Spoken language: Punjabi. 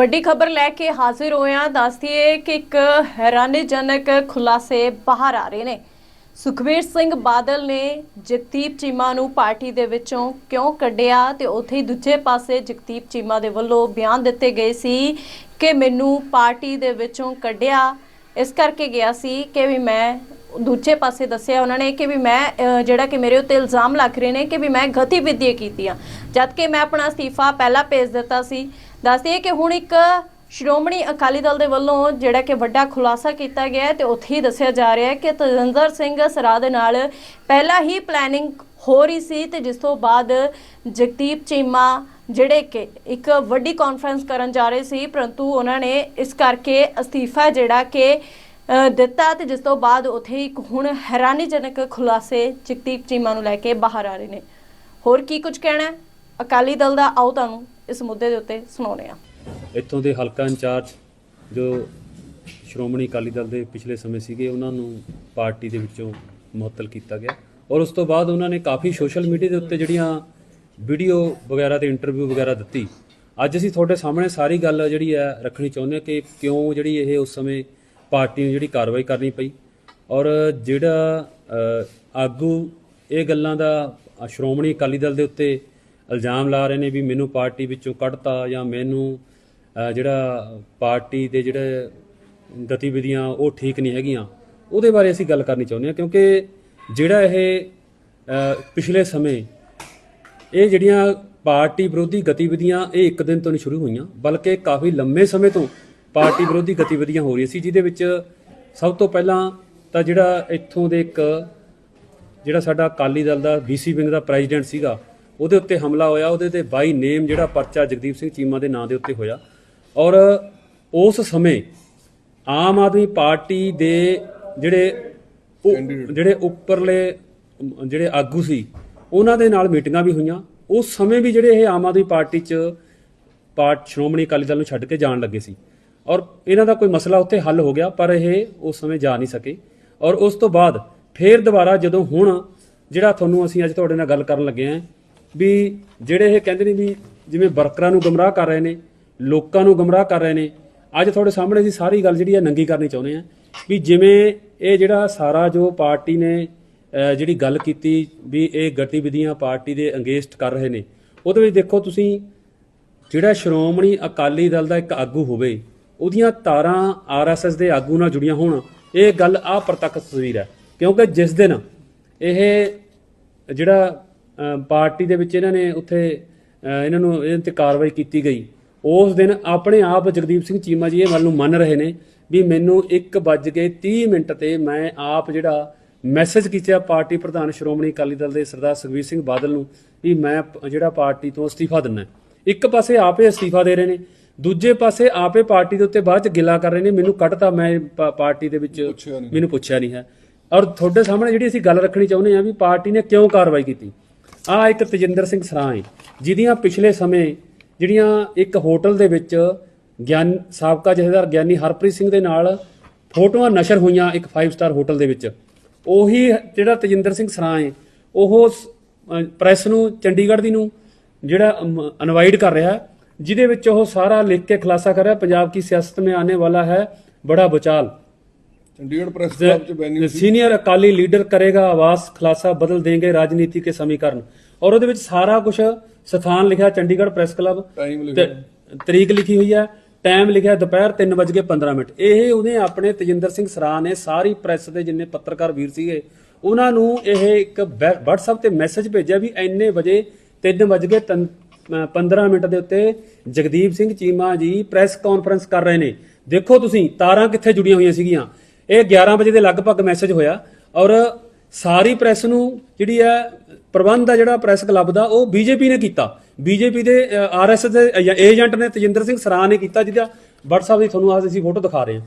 ਵੱਡੀ ਖਬਰ ਲੈ ਕੇ ਹਾਜ਼ਰ ਹੋਇਆ ਦੱਸਦੀਏ ਕਿ ਇੱਕ ਹੈਰਾਨੀਜਨਕ ਖੁਲਾਸੇ ਬਾਹਰ ਆ ਰਹੇ ਨੇ। ਸੁਖਬੀਰ ਸਿੰਘ ਬਾਦਲ ਨੇ ਜਗਦੀਪ ਚੀਮਾ ਨੂੰ ਪਾਰਟੀ ਦੇ ਵਿੱਚੋਂ ਕਿਉਂ ਕੱਢਿਆ ਤੇ ਉੱਥੇ ਹੀ ਦੂਜੇ ਪਾਸੇ ਜਗਦੀਪ ਚੀਮਾ ਦੇ ਵੱਲੋਂ ਬਿਆਨ ਦਿੱਤੇ ਗਏ ਸੀ ਕਿ ਮੈਨੂੰ ਪਾਰਟੀ ਦੇ ਵਿੱਚੋਂ ਕੱਢਿਆ। ਇਸ ਕਰਕੇ ਗਿਆ ਸੀ ਕਿ ਵੀ ਮੈਂ ਦੂਜੇ ਪਾਸੇ ਦੱਸਿਆ ਉਹਨਾਂ ਨੇ ਕਿ ਵੀ ਮੈਂ ਜਿਹੜਾ ਕਿ ਮੇਰੇ ਉੱਤੇ ਇਲਜ਼ਾਮ ਲੱਗ ਰਹੇ ਨੇ ਕਿ ਵੀ ਮੈਂ ਗਤੀਵਿਧੀਆਂ ਕੀਤੀਆਂ। ਜਦ ਕਿ ਮੈਂ ਆਪਣਾ ਅਸਤੀਫਾ ਪਹਿਲਾਂ ਭੇਜ ਦਿੱਤਾ ਸੀ ਦੱਸਦੇ ਕਿ ਹੁਣ ਇੱਕ ਸ਼੍ਰੋਮਣੀ ਅਕਾਲੀ ਦਲ ਦੇ ਵੱਲੋਂ ਜਿਹੜਾ ਕਿ ਵੱਡਾ ਖੁਲਾਸਾ ਕੀਤਾ ਗਿਆ ਹੈ ਤੇ ਉੱਥੇ ਹੀ ਦੱਸਿਆ ਜਾ ਰਿਹਾ ਹੈ ਕਿ ਤਜਿੰਦਰ ਸਿੰਘ ਸਰਾ ਦੇ ਨਾਲ ਪਹਿਲਾਂ ਹੀ ਪਲੈਨਿੰਗ ਹੋ ਰਹੀ ਸੀ ਤੇ ਜਿਸ ਤੋਂ ਬਾਅਦ ਜਗਦੀਪ ਚੀਮਾ ਜਿਹੜੇ ਕਿ ਇੱਕ ਵੱਡੀ ਕਾਨਫਰੰਸ ਕਰਨ ਜਾ ਰਹੇ ਸੀ, ਪਰੰਤੂ ਉਹਨਾਂ ਨੇ ਇਸ ਕਰਕੇ ਅਸਤੀਫਾ ਜਿਹੜਾ ਕਿ ਦਿੱਤਾ ਤੇ ਜਿਸ ਤੋਂ ਬਾਅਦ ਉੱਥੇ ਇੱਕ ਹੁਣ ਹੈਰਾਨੀਜਨਕ ਖੁਲਾਸੇ ਜਗਦੀਪ ਚੀਮਾ ਨੂੰ ਲੈ ਕੇ ਬਾਹਰ ਆ ਰਹੇ ਨੇ। ਹੋਰ ਕੀ ਕੁਝ ਕਹਿਣਾ ਅਕਾਲੀ ਦਲ ਦਾ ਆਓ ਤੁਹਾਨੂੰ। ਇਸ ਮੁੱਦੇ ਦੇ ਉੱਤੇ ਸੁਣਾਉਂਦੇ ਆ ਇੱਥੋਂ ਦੇ ਹਲਕਾ ਇੰਚਾਰਜ ਜੋ ਸ਼੍ਰੋਮਣੀ ਅਕਾਲੀ ਦਲ ਦੇ ਪਿਛਲੇ ਸਮੇਂ ਸੀਗੇ, ਉਹਨਾਂ ਨੂੰ ਪਾਰਟੀ ਦੇ ਵਿੱਚੋਂ ਮੁਅੱਤਲ ਕੀਤਾ ਗਿਆ। ਔਰ ਉਸ ਤੋਂ ਬਾਅਦ ਉਹਨਾਂ ਨੇ ਕਾਫੀ ਸੋਸ਼ਲ ਮੀਡੀਆ ਦੇ ਉੱਤੇ ਜਿਹੜੀਆਂ ਵੀਡੀਓ ਵਗੈਰਾ ਤੇ ਇੰਟਰਵਿਊ ਵਗੈਰਾ ਦਿੱਤੀ। ਅੱਜ ਅਸੀਂ ਤੁਹਾਡੇ ਸਾਹਮਣੇ ਸਾਰੀ ਗੱਲ ਜਿਹੜੀ ਹੈ ਰੱਖਣੀ ਚਾਹੁੰਦੇ ਹਾਂ ਕਿ ਕਿਉਂ ਜਿਹੜੀ ਇਹ ਉਸ ਸਮੇਂ ਪਾਰਟੀ ਨੂੰ ਜਿਹੜੀ ਕਾਰਵਾਈ ਕਰਨੀ ਪਈ। ਔਰ ਜਿਹੜਾ ਆਗੂ, ਇਹ ਗੱਲਾਂ ਦਾ ਸ਼੍ਰੋਮਣੀ ਅਕਾਲੀ ਦਲ ਦੇ ਉੱਤੇ ਇਲਜ਼ਾਮ ਲਾ ਰਹੇ ਨੇ ਵੀ ਮੈਨੂੰ ਪਾਰਟੀ ਵਿੱਚੋਂ ਕੱਢਤਾ ਜਾਂ ਮੈਨੂੰ ਜਿਹੜਾ ਪਾਰਟੀ ਦੇ ਜਿਹੜੇ ਗਤੀਵਿਧੀਆਂ ਉਹ ਠੀਕ ਨਹੀਂ ਹੈਗੀਆਂ। ਉਹਦੇ ਬਾਰੇ ਅਸੀਂ ਗੱਲ ਕਰਨੀ ਚਾਹੁੰਦੇ ਹਾਂ ਕਿਉਂਕਿ ਜਿਹੜਾ ਇਹ ਪਿਛਲੇ ਸਮੇਂ ਇਹ ਜਿਹੜੀਆਂ ਪਾਰਟੀ ਵਿਰੋਧੀ ਗਤੀਵਿਧੀਆਂ ਇਹ ਇੱਕ ਦਿਨ ਤੋਂ ਨਹੀਂ ਸ਼ੁਰੂ ਹੋਈਆਂ, ਬਲਕਿ ਕਾਫੀ ਲੰਮੇ ਸਮੇਂ ਤੋਂ ਪਾਰਟੀ ਵਿਰੋਧੀ ਗਤੀਵਿਧੀਆਂ ਹੋ ਰਹੀਆਂ ਸੀ, ਜਿਹਦੇ ਵਿੱਚ ਸਭ ਤੋਂ ਪਹਿਲਾਂ ਤਾਂ ਜਿਹੜਾ ਇੱਥੋਂ ਦੇ ਇੱਕ, ਜਿਹੜਾ ਸਾਡਾ ਅਕਾਲੀ ਦਲ ਦਾ ਬੀਸੀ ਵਿੰਗ ਦਾ ਪ੍ਰੈਜ਼ੀਡੈਂਟ ਸੀਗਾ ਉਹਦੇ ਉੱਤੇ ਹਮਲਾ ਹੋਇਆ ਉਹਦੇ ਤੇ ਬਾਈ ਨੇਮ ਜਿਹੜਾ ਪਰਚਾ ਜਗਦੀਪ ਸਿੰਘ ਚੀਮਾ ਦੇ ਨਾਂ ਦੇ ਉੱਤੇ ਹੋਇਆ। ਔਰ ਉਸ ਸਮੇਂ ਆਮ ਆਦਮੀ ਪਾਰਟੀ ਦੇ ਜਿਹੜੇ ਜਿਹੜੇ ਉੱਪਰਲੇ ਜਿਹੜੇ ਆਗੂ ਸੀ ਉਹਨਾਂ ਦੇ ਨਾਲ ਮੀਟਿੰਗਾਂ ਵੀ ਹੋਈਆਂ। ਉਸ ਸਮੇਂ ਵੀ ਜਿਹੜੇ ਇਹ ਆਮ ਆਦਮੀ ਪਾਰਟੀ 'ਚ ਪਾਰਟ ਸ਼੍ਰੋਮਣੀ ਅਕਾਲੀ ਦਲ ਨੂੰ ਛੱਡ ਕੇ ਜਾਣ ਲੱਗੇ ਸੀ। ਔਰ ਇਹਨਾਂ ਦਾ ਕੋਈ ਮਸਲਾ ਉੱਥੇ ਹੱਲ ਹੋ ਗਿਆ ਪਰ ਇਹ ਉਸ ਸਮੇਂ ਜਾ ਨਹੀਂ ਸਕੇ। ਔਰ ਉਸ ਤੋਂ ਬਾਅਦ ਫੇਰ ਦੁਬਾਰਾ ਜਦੋਂ ਹੁਣ ਜਿਹੜਾ ਤੁਹਾਨੂੰ ਅਸੀਂ ਅੱਜ ਤੁਹਾਡੇ ਨਾਲ ਗੱਲ ਕਰਨ ਲੱਗੇ ਆਂ ਵੀ ਜਿਹੜੇ ਇਹ ਕਹਿੰਦੇ ਨੇ ਵੀ ਜਿਵੇਂ ਵਰਕਰਾਂ ਨੂੰ ਗਮਰਾਹ ਕਰ ਰਹੇ ਨੇ, ਲੋਕਾਂ ਨੂੰ ਗਮਰਾਹ ਕਰ ਰਹੇ ਨੇ, ਅੱਜ ਤੁਹਾਡੇ ਸਾਹਮਣੇ ਅਸੀਂ ਸਾਰੀ ਗੱਲ ਜਿਹੜੀ ਹੈ ਨੰਗੀ ਕਰਨੀ ਚਾਹੁੰਦੇ ਆ ਵੀ ਜਿਵੇਂ ਇਹ ਜਿਹੜਾ ਸਾਰਾ ਜੋ ਪਾਰਟੀ ਨੇ ਜਿਹੜੀ ਗੱਲ ਕੀਤੀ ਵੀ ਇਹ ਗਤੀਵਿਧੀਆਂ ਪਾਰਟੀ ਦੇ ਅੰਗੇਸਟ ਕਰ ਰਹੇ ਨੇ, ਉਹਦੇ ਵਿੱਚ ਦੇਖੋ ਤੁਸੀਂ ਜਿਹੜਾ ਸ਼੍ਰੋਮਣੀ ਅਕਾਲੀ ਦਲ ਦਾ ਇੱਕ ਆਗੂ ਹੋਵੇ, ਉਹਦੀਆਂ ਤਾਰਾਂ ਆਰਐਸਐਸ ਦੇ ਆਗੂ ਨਾਲ ਜੁੜੀਆਂ ਹੋਣ, ਇਹ ਗੱਲ ਆ ਪ੍ਰਤੱਖ ਤਸਵੀਰ ਹੈ। ਕਿਉਂਕਿ ਜਿਸ ਦਿਨ ਇਹ ਜਿਹੜਾ ਪਾਰਟੀ ਦੇ ਵਿੱਚ ਇਹਨਾਂ ਨੇ ਉੱਥੇ ਇਹਨਾਂ ਨੂੰ ਇਹਨਾਂ ਤੇ ਕਾਰਵਾਈ ਕੀਤੀ ਗਈ। ਉਸ ਦਿਨ ਆਪਣੇ ਆਪ ਜਗਦੀਪ ਸਿੰਘ ਚੀਮਾ ਜੀ ਇਹ ਗੱਲ ਨੂੰ ਮੰਨ ਰਹੇ ਨੇ ਵੀ ਮੈਨੂੰ 1:30 ਮਿੰਟ ਤੇ ਮੈਂ ਆਪ ਜਿਹੜਾ ਮੈਸੇਜ ਕੀਤਾ ਪਾਰਟੀ ਪ੍ਰਧਾਨ ਸ਼੍ਰੋਮਣੀ ਅਕਾਲੀ ਦਲ ਦੇ ਸਰਦਾਰ ਸੁਖਬੀਰ ਸਿੰਘ ਬਾਦਲ ਨੂੰ ਵੀ ਮੈਂ ਜਿਹੜਾ ਪਾਰਟੀ ਤੋਂ ਅਸਤੀਫਾ ਦਿੰਨਾ। ਇੱਕ ਪਾਸੇ ਆਪੇ ਅਸਤੀਫਾ ਦੇ ਰਹੇ ਨੇ ਦੂਜੇ ਪਾਸੇ ਆਪੇ ਪਾਰਟੀ ਦੇ ਉੱਤੇ ਬਾਅਦ ਚ ਗਿਲਾ ਕਰ ਰਹੇ ਨੇ ਮੈਨੂੰ ਕੱਢਤਾ ਮੈਂ ਪਾਰਟੀ ਦੇ ਵਿੱਚ ਮੈਨੂੰ ਪੁੱਛਿਆ ਨਹੀਂ ਹੈ। ਔਰ ਤੁਹਾਡੇ ਸਾਹਮਣੇ ਜਿਹੜੀ ਅਸੀਂ ਗੱਲ ਰੱਖਣੀ ਚਾਹੁੰਦੇ ਹਾਂ ਵੀ ਪਾਰਟੀ ਨੇ ਕਿਉਂ ਕਾਰਵਾਈ ਕੀਤੀ? ਆ ਇੱਕ ਤਜਿੰਦਰ ਸਿੰਘ ਸਰਾਂ ਹੈ ਜਿਹਦੀਆਂ ਪਿਛਲੇ ਸਮੇਂ ਜਿਹੜੀਆਂ ਇੱਕ ਹੋਟਲ ਦੇ ਵਿੱਚ ਗਿਆਨ, ਸਾਬਕਾ ਜਥੇਦਾਰ ਗਿਆਨੀ ਹਰਪ੍ਰੀਤ ਸਿੰਘ ਦੇ ਨਾਲ ਫੋਟੋਆਂ ਨਸ਼ਰ ਹੋਈਆਂ ਇੱਕ 5 ਸਟਾਰ ਹੋਟਲ ਦੇ ਵਿੱਚ। ਉਹੀ ਜਿਹੜਾ ਤਜਿੰਦਰ ਸਿੰਘ ਸਰਾਂ ਹੈ ਉਹ ਪ੍ਰੈਸ ਨੂੰ, ਚੰਡੀਗੜ੍ਹ ਦੀ ਨੂੰ ਜਿਹੜਾ ਇਨਵਾਈਟ ਕਰ ਰਿਹਾ, ਜਿਹਦੇ ਵਿੱਚ ਉਹ ਸਾਰਾ ਲਿਖ ਕੇ ਖੁਲਾਸਾ ਕਰ ਰਿਹਾ, ਪੰਜਾਬ ਕੀ ਸਿਆਸਤ ਮੇ ਆਨੇ ਵਾਲਾ ਹੈ, ਬੜਾ ਬਚਾਲ ਚੰਡੀਗੜ੍ਹ ਪ੍ਰੈਸ ਕਲੱਬ ਚ ਬੈਨਿੰਗ ਸੀਨੀਅਰ ਅਕਾਲੀ ਲੀਡਰ ਕਰੇਗਾ ਆਵਾਸ ਖੁਲਾਸਾ ਬਦਲ ਦੇਂਗੇ ਰਾਜਨੀਤੀ ਕੇ ਸਮੀਕਰਨ। ਔਰ ਉਹਦੇ ਵਿੱਚ ਸਾਰਾ ਕੁਝ ਸਥਾਨ ਲਿਖਿਆ ਚੰਡੀਗੜ੍ਹ ਪ੍ਰੈਸ ਕਲੱਬ ਟਾਈਮ ਲਿਖਿਆ। ਤੇ ਤਰੀਕ ਲਿਖੀ ਹੋਈ ਹੈ। ਟਾਈਮ ਲਿਖਿਆ ਦੁਪਹਿਰ 3:15 ਮਿੰਟ। ਇਹ ਉਹਨੇ ਆਪਣੇ ਤਜਿੰਦਰ ਸਿੰਘ ਸਰਾ ਨੇ ਸਾਰੀ ਪ੍ਰੈਸ ਦੇ ਜਿੰਨੇ ਪੱਤਰਕਾਰ ਵੀਰ ਸੀਗੇ ਉਹਨਾਂ ਨੂੰ ਇਹ ਇੱਕ WhatsApp ਤੇ ਮੈਸੇਜ ਭੇਜਿਆ ਵੀ ਇੰਨੇ ਵਜੇ 3:15 ਮਿੰਟ ਦੇ ਉੱਤੇ ਜਗਦੀਪ ਸਿੰਘ ਚੀਮਾ ਜੀ ਪ੍ਰੈਸ ਕਾਨਫਰੰਸ ਕਰ ਰਹੇ ਨੇ। ਦੇਖੋ ਤੁਸੀਂ ਤਾਰਾਂ ਕਿੱਥੇ ਜੁੜੀਆਂ ਹੋਈਆਂ ਸੀਗੀਆਂ। ਇਹ 11 ਵਜੇ ਦੇ ਲਗਭਗ ਮੈਸੇਜ ਹੋਇਆ ਔਰ ਸਾਰੀ ਪ੍ਰੈਸ ਨੂੰ ਜਿਹੜੀ ਹੈ, ਪ੍ਰਬੰਧ ਆ ਜਿਹੜਾ ਪ੍ਰੈਸ ਕਲੱਬ ਦਾ, ਉਹ ਬੀਜੇਪੀ ਨੇ ਕੀਤਾ। ਬੀਜੇਪੀ ਦੇ ਆਰਐਸਐਸ ਦੇ ਏਜੰਟ ਨੇ ਤਜਿੰਦਰ ਸਿੰਘ ਸਰਾ ਨੇ ਕੀਤਾ, ਜਿਹਦਾ WhatsApp ਦੀ ਤੁਹਾਨੂੰ ਅੱਜ ਅਸੀਂ ਫੋਟੋ ਦਿਖਾ ਰਹੇ ਹਾਂ।